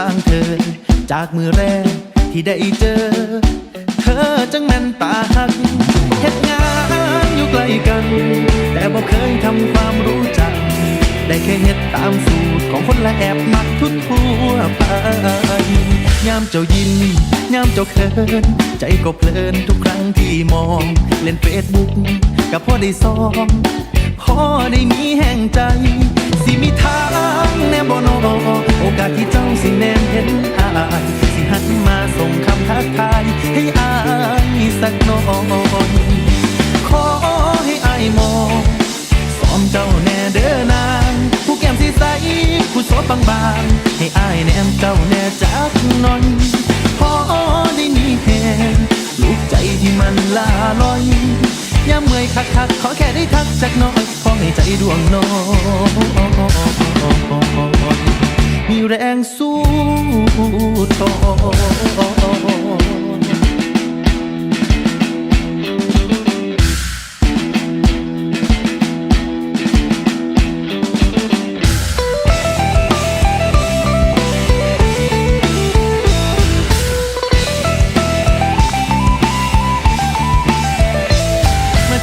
ทางเธอ จากมือแรกที่ได้เจอ เธอจังแม่นตาหักเฮ็ดงานอยู่ใกล้กัน แต่บอกเคยทำความรู้จัก ได้แค่เฮ็ดตามสูตรของคนละแอบมักทุกทั่วไปยามเจ้ายิ้มยามเจ้าเขิน ใจก็เพลินทุกครั้งที่มอง เล่นเฟซบุ๊กกับพ่อได้ซ้อมพ่อได้มี บางๆ ให้อายแนมเจ้าแน่จักนอยพอได้มีแหงลูกใจที่มันลาลอยยามเมื่อยคักๆ ขอแค่ได้ทักจักน้อยพอให้ใจดวงน้อยมีแรงสู้ต่อ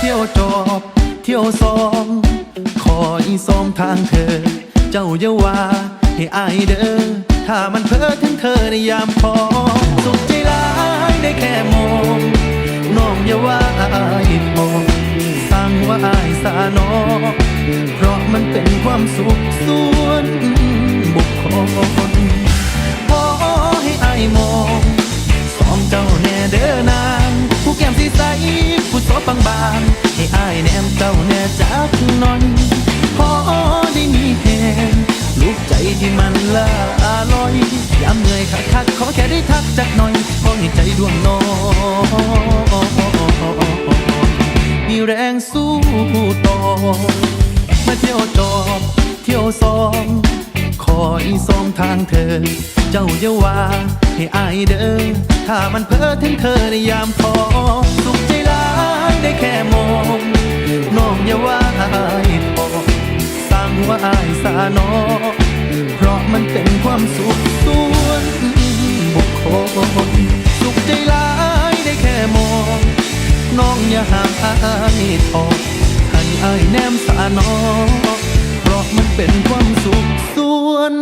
เที่ยวจอบ เที่ยวซอง ขออีซองทางเธอ เจ้าอย่าว่าให้อายเด้อ ถ้ามันเพ้อถึงเธอในยามพอสุขใจร้ายได้แค่มองน้องอย่าว่าอายพอสั่งว่าอายสานอเพราะมันเป็นความสุขส่วนบุคคลขอให้อายมอง ยามเหนื่อยคักขอแค่ได้ทักจักหน่อยพอให้ใจดวงน้อยมีแรงสู้ต่อ มาเที่ยวจอบเที่ยวซองขออีซองทางเธอ เจ้าอย่าว่าให้อายเด้อถ้ามันเพ้อถึงเธอในยามพอสุขใจร้ายได้แค่มองน้องอย่าว่าอายพอสั่งว่าอายสาน้อเพราะมันเป็นความสุขส่วนบุคคลสุขใจร้ายได้แค่มอง น้องอย่าห่างอายทอให้อายแนมสานอเพราะมันเป็นความสุขส่วน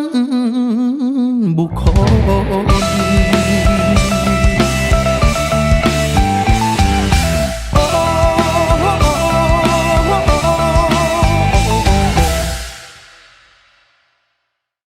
บุคคล